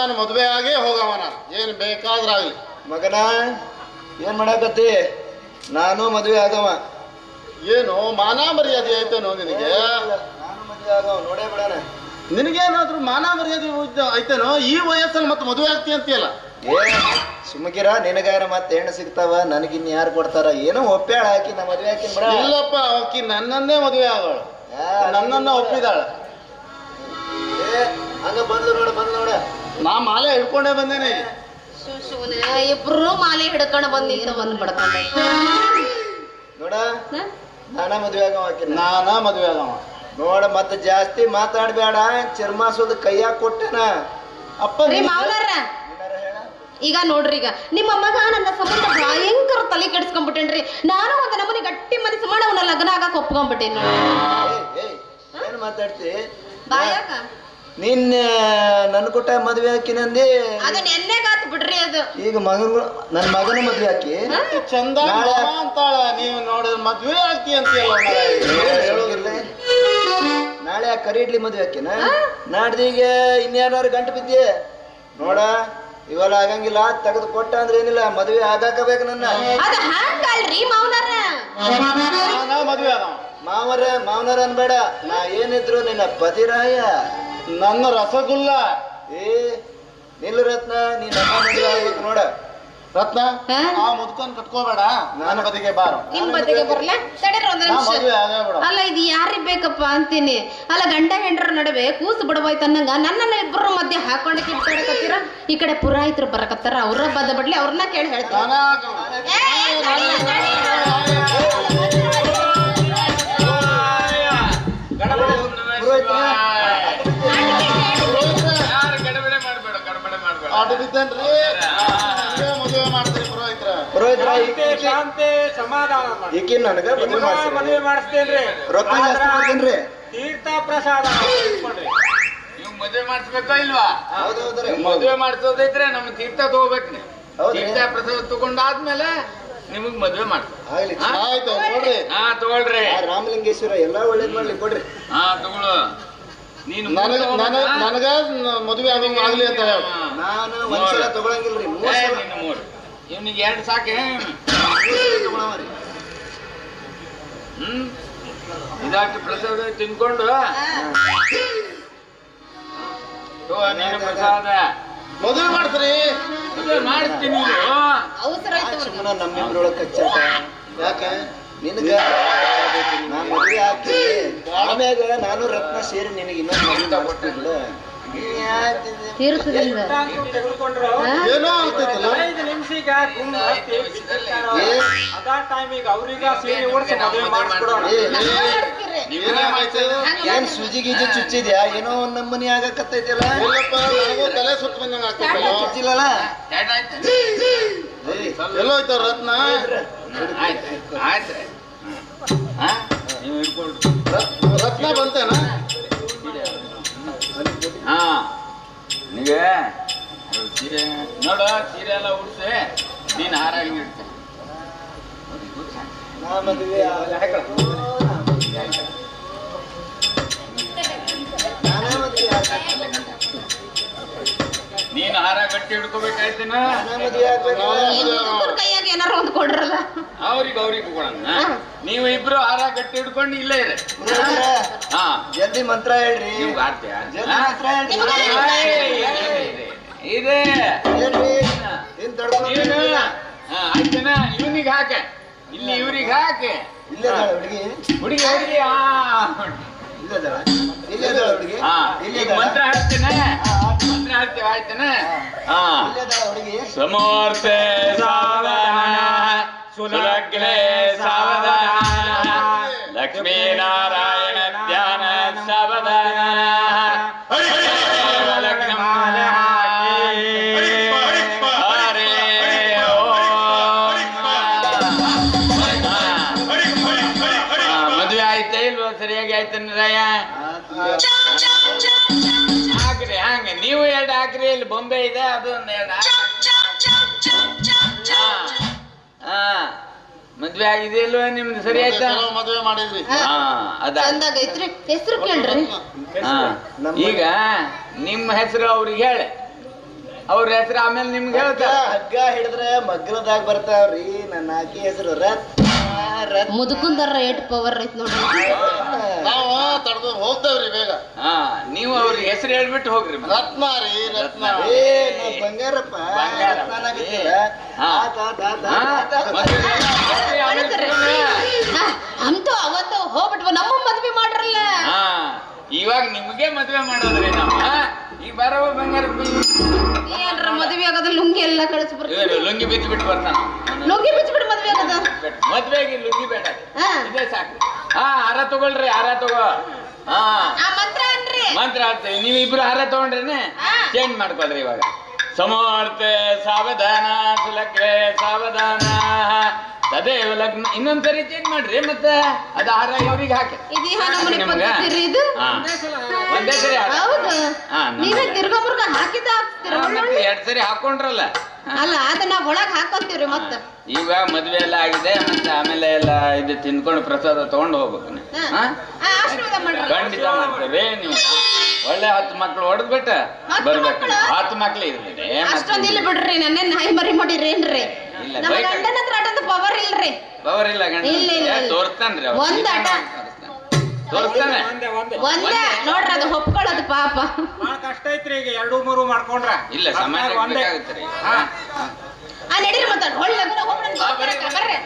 ನಾನು ಮದುವೆ ಆಗೇ ಹೋಗವ ನಾನು ಏನು ಬೇಕಾದ್ರಾಗಲಿ. ಮಗನ ಏನ್ ಮಾಡಾಕತ್ತಿ? ನಾನು ಮದುವೆ ಆಗವ. ಏನು ಮಾನ ಮರ್ಯಾದೆ ಐತೇನೋ ನಿನಗೆ? ನಾನು ಮದುವೆ ಆಗವ ನೋಡೇ ಬಿಡಣ. ನಿನಗೇನಾದ್ರೂ ಮಾನ ಮರ್ಯಾದೆ ಐತೇನೋ? ಈ ವಯಸ್ಸಲ್ಲಿ ಮತ್ತೆ ಮದುವೆ ಆಗ್ತಿ ಅಂತೀಯಲ್ಲ? ಏ ಸುಮಗಿರ ನಿನಗಾರ ಮತ್ತೆ ಹೆಣ್ಣು ಸಿಗ್ತಾವ ನನಗಿನ್ ಯಾರು ಕೊಡ್ತಾರ? ಏನೋ ಒಪ್ಪ್ಯಾಳ ಹಾಕಿ ನಾ ಮದುವೆ ಹಾಕಿ ಬಿಡ. ಇಲ್ಲಪ್ಪ ಆಕಿ ನನ್ನನ್ನೇ ಮದುವೆ ಆಗೋಳು ನನ್ನನ್ನ ಒಪ್ಪಿದಾಳ. ಏ ಹಂಗ ಬಂದ್ಲು ನೋಡ ಬಂದ್ ನೋಡ. ನಾ ಮಾಲೆ ಹಿಡ್ಕೊಂಡೇ ಬಂದೇನೆ. ಇಬ್ರು ಮಾಲೆ ಹಿಡ್ಕೊಂಡು ಬಂದು ನಿಂತ ಬಂದ್ ಬಡ್ಕೊಂಡ. ನೋಡ ನಾನ ಮದುವೆ ಆಗವ ನಾನ ಮದುವೆ ಆಗವ. ನೋಡ ಮತ್ತೆ ಜಾಸ್ತಿ ಮಾತಾಡ್ಬೇಡ ಚರ್ಮ ಕೈಯಾಗ ಕೊಟ್ಟೆನ. ಅಪ್ಪ ರೀ ಮಾವನರ ಈಗ ನೋಡ್ರಿ ಈಗ. ನಿಮ್ಮ ಮಗ ನನ್ನ ಸಂಬಂಧ ಭಯಂಕರ ತಲೆ ಕೆಡ್ಸ್ಕೊಂಡ್ಬಿಟ್ಟೇನ್ರಿ ನಾನು ಒಂದು ನಮ್ಮನೆ ಗಟ್ಟಿ ಮನಸ್ಸು ಮಾಡಿ ಅವನ ಲಗ್ನ ಆಗಕ್ ಒಪ್ಕೊಂಡ್ಬಿಟ್ಟೇನಿ ಏನ್ ಮಾತಾಡ್ತಿ? ಬಾಯಾಗ ನಿನ್ನ ನನ್ನ ಕೊಟ್ಟ ಮದ್ವೆ ಹಾಕಿನಂದಿ ಅದು ನೆನ್ನೆಗಾತ್ ಬಿಡ್ರಿ ಅದು. ಈಗ ಮಗನ ನನ್ನ ಮಗನ ಮದ್ವೆ ಹಾಕಿ. ಚಂದ ನಾಳೆ- ಅಂತಾಳ ನೀವು ನೋಡಿದ ಮದ್ವೆ ಹಾಕಿ ಅಂತ. ನಾಳೆ ಆ ಕರಿ ಇಡ್ಲಿ ಮದ್ವೆ ಹಾಕಿನ? ನಾಡ್ದೀಗ ಇನ್ಯಾರು ಗಂಟು ಬಿದ್ದಿ ನೋಡ ಇವೆಲ್ಲ ಆಗಂಗಿಲ್ಲ ತೆಗೆದು ಕೊಟ್ಟ ಅಂದ್ರೆ ಏನಿಲ್ಲ ಮದ್ವೆ ಆಗಾಕಬೇಕು ನನ್ನ. ಅದು ಹಂಗಲ್ರಿ ಮದ್ವೆ ಮಾವರ ಮಾವನರ ಅನ್ಬೇಡ. ನಾ ಏನಿದ್ರು ನಿನ್ನ ಪತಿರಾಯ. ನನ್ನ ರಸಗುಲ್ಲ ಏ ನಿಲ್ಲು ರತ್ನ ನೀನ್ ನೋಡ ರತ್ನ? ಆ ಮುದ್ಕನ್ ಕಟ್ಕೋಬೇಡ ನನ್ನ ಬದಿಗೆ ಬಾರ ನಿಮ್ ಬದಿಗೆ ಬರ್ಲ ತಡೀರಿ ಒಂದ್ ನಿಮಿಷ ಅಲ್ಲ ಇದು ಯಾರಿಗ್ ಬೇಕಪ್ಪ ಅಂತೀನಿ ಅಲ್ಲ ಗಂಡ ಹೆಂಡ್ರ ನಡುವೆ ಕೂಸು ಬಿಡಬೋಯ್ತು ಅನ್ನಂಗ ನನ್ನನ್ನ ಇಬ್ಬರ ಮಧ್ಯೆ ಹಾಕೊಂಡು ಕಿತ್ತಾಡಕತ್ತೀರ ಈ ಕಡೆ ಪುರಾಯಿತರು ಬರಕತ್ತಾರ ಅವ್ರ ಬದ ಬಡ್ಲಿ ಅವ್ರನ್ನ ಕೇಳಿ ಹೇಳ್ತಾರೆ ಹಂಗೆ ಮದುವೆ ಮಾಡ್ತೀರಿ ಪುರೋಹಿತ್ರ. ಪುರೋಹಿತ್ರ ಶಾಂತಿ ಶಾಂತಿ ಸಮಾಧಾನ. ಮಾಡಿ ಈಕಿ ನನಗ ಮದ್ವೆ ಮಾಡ್ಸಿ ಮದುವೆ ಮಾಡಿಸ್ತೇನ್ರಿ. ರೊಕ್ಕ ಜಾಸ್ತಿ ಕೊಡ್ತೇನ್ರಿ. ತೀರ್ಥ ಪ್ರಸಾದ ನೀವು ಮದುವೆ ಮಾಡಿಸ್ಬೇಕಾ ಇಲ್ವಾ? ಮದುವೆ ಮಾಡಿಸೋದೈತ್ರೆ ನಮ್ಮ ತೀರ್ಥ ತಗೋಬೇಕು ನೀವು ಹೌದ್ರಿ? ತೀರ್ಥ ಪ್ರಸಾದ ತಗೊಂಡಾದ್ಮೇಲೆ ನಿಮಗ್ ಮದ್ವೆ ಮಾಡ್ತಾರೆ ಆಯ್ತು ಕೊಡ್ರಿ ಹಾ ತಗೊಳ್ರಿ. ರಾಮಲಿಂಗೇಶ್ವರ ಎಲ್ಲಾ ಒಳ್ಳೇದ್ ಮಾಡ್ಲಿ ಕೊಡ್ರಿ. ಹಾ ತಗೊಳು ನೀನು ನನಗ ನನಗ ನನಗ ಮದುವೆ ಆಗ್ಲಿ ಅಂತ ಹೇಳ. ನಾನು ಒಂದ್ಸಲ ತಗೊಳಂಗಿಲ್ರಿ ಮೂರ್ ಇವನಿಗೆ ಎರಡು ಸಾಕೆ. ಹ್ಮ್? ಇದಾಕಿ ಪ್ರಸಾದ ತಿನ್ಕೊಂಡು. ನೀನು ಪ್ರಸಾದ. ಮದುವೆ ಮಾಡ್ತೀರಿ. ಸುಮ್ಮನ ನಮ್ಮಿಬ್ರೊಳಗ್ ಕಚ್ಚಾಟ. ಯಾಕೆ? ನಿನಗ ನಾನ್ ಮದ್ವೆ ಹಾಕಿ ಆಮ್ಯಾಗ ನಾನು ರತ್ನ ಸೇರಿ ನಿನಗೆ ಇನ್ನೊಂದು ಮದ್ವೆ? ಏನೋ ಆಗ್ತೈತಲ್ಲ. ಏನ್ ಸುಜಿ ಗೀಜಿ ಚುಚ್ಚಿದ್ಯಾ? ಏನೋ ಒಂದ್ ನಮ್ಮನಿ ಆಗಕತ್ತೈತಿಲ್ಲ? ತಲೆ ಸುತ್ತ ಬಂದಂಗ ಆಗ್ತೈತಲ್ಲ ಚುಚ್ಚಿಲ್ಲಲ್ಲ? ಎರಡಾಯ್ತು ಏಯ್, ಎಲ್ಲೋ ಐತ ರತ್ನ? ಆಯ್ತು ಆಯ್ತು. ರತ್ನ ಬಂತೇನ? ಹಾ. ನಿನಗೆ ಸೀರೆ ನೋಡು ಸೀರೆ ಎಲ್ಲ ಉಡ್ಸಿ. ನೀನು ಹಾರ ಹಿಂಗೆ ಇಡ್ತೆ? ನಾ ನಾನೇ ಮದ್ವೆ. ನೀನು ಹಾರ ಗಟ್ಟಿ ಹಿಡ್ಕೋಬೇಕಾಯ್ತೇನ? ಕೈಯಾಗ ಏನಾರ ಒಂದ್ ಕೊಡ್ರಲ್ಲ. ಅವ್ರಿಗೆ ಅವ್ರಿಗೆ ಕೊಡೋಣ. ನೀವು ಇಬ್ರು ಹಾರ ಗಟ್ಟಿ ಹಿಡ್ಕೊಂಡು ಇಲ್ಲೇ ಇರಿ. ಪುರೋಹಿತ್ರ, ಹಾ. ಜಲ್ದಿ ಮಂತ್ರ ಹೇಳ್ರಿ. ನೀವು ಆಡ್ತೀಯ ಜಲ್ದಿ ಮಂತ್ರ ಹೇಳ್ರಿ. ಇದೆ ಏನ್ ತಡ್ಕೊಂಡು ಹಾ ಆಯ್ತೇನ? ಇವನಿಗೆ ಹಾಕೆ. ಇಲ್ಲಿ ಇವ್ರಿಗೆ ಹಾಕೆ. ಇಲ್ಲ ಹುಡುಗಿ. ಹುಡುಗಿ ಹುಡುಗಿ ಆ. ಇಲ್ಲೇ ಇಲ್ಲೇ ಹುಡುಗಿ? ಹಾ. ಇಲ್ಲಿ ಮಂತ್ರ ಹೇಳ್ತೇನೆ ಮಂತ್ರ ಹೇಳ್ತೇವೆ ಆಯ್ತೇನ. ಹಾ. ಇಲ್ಲೇ ಅದಾಳ ಹುಡುಗಿ ಸಮೋರ್ತೆ ಸಾವಧಾನ ಸುಲಗ್ನೆ ಸಾವಧಾನ. ಲಕ್ಷ್ಮೀನಾರಾಯಣ ಧ್ಯಾನ ಸಾವಧಾನ. ಲಗ್ನ ಮಾಲೆ ಹಾಕಿ ಹರೇ ಮದುವೆ ಆಯ್ತಾ ಇಲ್ವಾ? ಸರಿಯಾಗಿ ಆಯ್ತನ್ರಯ್ಯ ಹಾಕ್ರಿ ಹಂಗ. ನೀವು ಎರಡು ಹಾಕ್ರಿ ಇಲ್ಲಿ ಬೊಂಬೆ ಇದೆ ಅದು ಒಂದು ಎರಡು ಹಾ. ಮದ್ವೆ ಆಗಿದೆ ಇಲ್ವಾ ನಿಮ್ದು? ಸರಿ ಆಯ್ತಾ? ಮದ್ವೆ ಮಾಡಿದ್ರಿ ಹಾ ಅದ ಹೆಸರು ಕೇಳ್ರಿ. ಹಾ. ಈಗ ನಿಮ್ಮ ಹೆಸರು ಅವ್ರಿಗೆ ಹೇಳಿ. ಅವ್ರ ಹೆಸರು ಆಮೇಲೆ ನಿಮ್ಗೆ ಹೇಳ್ತಾರೆ. ಹಗ್ಗ ಹಿಡಿದ್ರೆ ಮಗ್ಗಲದಾಗ ಬರ್ತಾವ್ರಿ. ನನ್ನ ಆಕಿ ಹೆಸರು ರತ್ನ ಮುದುಕುಂದರ ಏಟ್ ಪವರ್ ಐತ್ ನೋಡ್ರಿ. ನಾವು ತಡೆದು ಹೋಗ್ತೇವ್ರಿ ಬೇಗ. ಹಾ ನೀವು ಅವ್ರ ಹೆಸರು ಹೇಳ್ಬಿಟ್ಟು ಹೋಗ್ರಿ ರತ್ನಾರಿ ರತ್ನ ರೀ ರತ್ನ ಏ ನಾ ಬಂಗಾರಪ್ಪ. ಬಂಗಾರ. ಹಾ. ಅಂತೂ ಅವತ್ತು ಹೋಗ್ಬಿಟ್ವ. ನಮ್ಮ ಮದ್ವೆ ಮಾಡ್ರಲ್ಲ. ಹಾ ಇವಾಗ ನಿಮ್ಗೆ ಮದ್ವೆ ಮಾಡೋದ್ರಿ ನಾವು ಈ ಈಗ ಬರೋ ಬಂಗಾರ ಮದ್ವೆ ಆಗದ ಲುಂಗಿ ಎಲ್ಲ ಕಳಿಸ್ ಇವ್ರು ಲುಂಗಿ ಬಿಚ್ಚಿ ಬಿಟ್ಟು ಬರ್ತಾನ. ಲುಂಗಿ ಬಿಚ್ಬಿಟ್ಟು ಮದ್ವೆ ಆಗದ? ಮದ್ವೆಗೆ ಲುಂಗಿ ಬೇಡ ಹಾ. ಇದೇ ಸಾಕು. ಹಾ ಹಾರ ತಗೊಳ್ರಿ ಹಾರ ತಗೋ. ಹಾ. ಮಂತ್ರ ಅನ್ರಿ. ಮಂತ್ರ ನೀವು ಇಬ್ರು ಹಾರ ತಗೊಂಡ್ರೇನೆ ಚೇಂಜ್ ಮಾಡ್ಕೊಳ್ರಿ ಇವಾಗ. ಸಮರ್ಥ ಸಾವಧಾನ ಸುಲಕ್ಕೆ ಸಾವಧಾನ. ತದೇವ ಲಗ್ನ ಇನ್ನೊಂದ್ಸರಿ ಚೇಂಜ್ ಮಾಡ್ರಿ ಮತ್ತೆ ಅದ ಹಾರ ಇವ್ರಿಗೆ ಹಾಕಿ? ಇದೀ ನಮ್ಮನೆ ನಿಮ್ಗೆ? ಪದ್ಧತಿ ಇದು. ಒಂದೇ ಸರಿ ಹೌದು. ನೀವೇ ತಿರ್ಗಾ ಮುರ್ಗ ಹಾಕಿದ ಹಾಕ್ತೀರ ಎರಡ್ ಸರಿ ಹಾಕೊಂಡ್ರಲ್ಲ. ಅಲ್ಲ ಅದ ನಾವ್ ಒಳಗ್ ಹಾಕೋತೀವ್ರಿ ಮತ್ತ. ಈಗ ಮದ್ವೆ ಎಲ್ಲ ಆಗಿದೆ ಮತ್ತೆ ಆಮೇಲೆ ಎಲ್ಲ ಇದು ತಿನ್ಕೊಂಡು ಪ್ರಸಾದ ತಗೊಂಡ್ ಹೋಗ್ಬೇಕು ಖಂಡಿತ ಮಾಡ್ತೇವೆ ನೀವು. ಒಳ್ಳೆ ಹತ್ತು ಮಕ್ಳು ಹೊಡೆದ್ಬಿಟ್ಟ. ಬರ್ಬೇಕು ಮಕ್ಳು? ಹತ್ತು ಮಕ್ಳು. ಇರ್ಲಿ ಅಷ್ಟೊಂದ್ ಇಲ್ಲ ಬಿಡ್ರಿ ನನ್ನೇ ನಾಯಿ ಮರಿ ಮಾಡಿರೇನ್ರಿ? ಇಲ್ಲ, ನಮ್ಮ ಬೈಕ್ ಗಂಡನ ಹತ್ರ ಆಟದ ಪವರ್ ಇಲ್ರಿ. ಪವರ್ ಗಂಡ. ಇಲ್ಲ, ಇಲ್ಲ, ಇಲ್ಲ. ತೋರಿಸ್ತಾನ್ರಿ ಒಂದ್ ಆಟ. ತೋರಿಸ್ತಾನೆ. ಒಂದೇ ನೋಡ್ರಿ ಅದು ಹೊಪ್ಕೊಳ್ಳೋದು ಪಾಪ. ಬಹಳ ಕಷ್ಟ ಐತ್ರಿ ಈಗ ಎರಡು ಮೂರು ಮಾಡ್ಕೊಂಡ್ರ. ಇಲ್ಲ ಸಮಯ ಒಂದೇ. ಬೇಕಾಗುತ್ತೆ ರೀ ಹಾ. ಆ ನಡೀರಿ ಮತ್ತ. ಹೊಳ್ಳ. ಬರ್ರಿ.